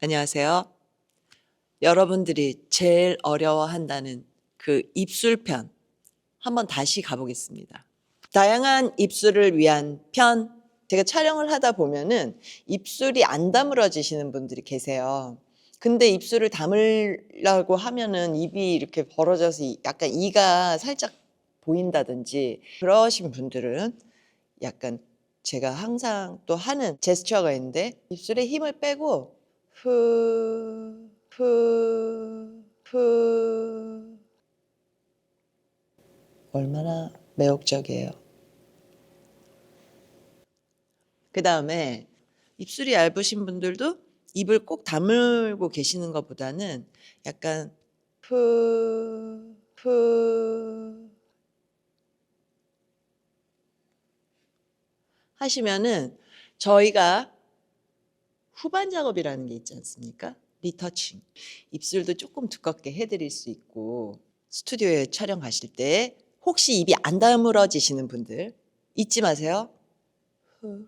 안녕하세요. 여러분들이 제일 어려워한다는 그 입술편 한번 다시 가보겠습니다. 다양한 입술을 위한 편 제가 촬영을 하다 보면은 입술이 안 다물어지시는 분들이 계세요. 근데 입술을 다물라고 하면은 입이 이렇게 벌어져서 이- 약간 이가 살짝 보인다든지 그러신 분들은 약간 제가 항상 또 하는 제스처가 있는데 입술에 힘을 빼고 후, 후, 후. 얼마나 매혹적이에요. 그 다음에 입술이 얇으신 분들도 입을 꼭 다물고 계시는 것보다는 약간 후, 후 하시면은 저희가 후반 작업이라는 게 있지 않습니까? 리터칭. 입술도 조금 두껍게 해드릴 수 있고 스튜디오에 촬영 가실 때 혹시 입이 안 다물어지시는 분들 잊지 마세요. 후,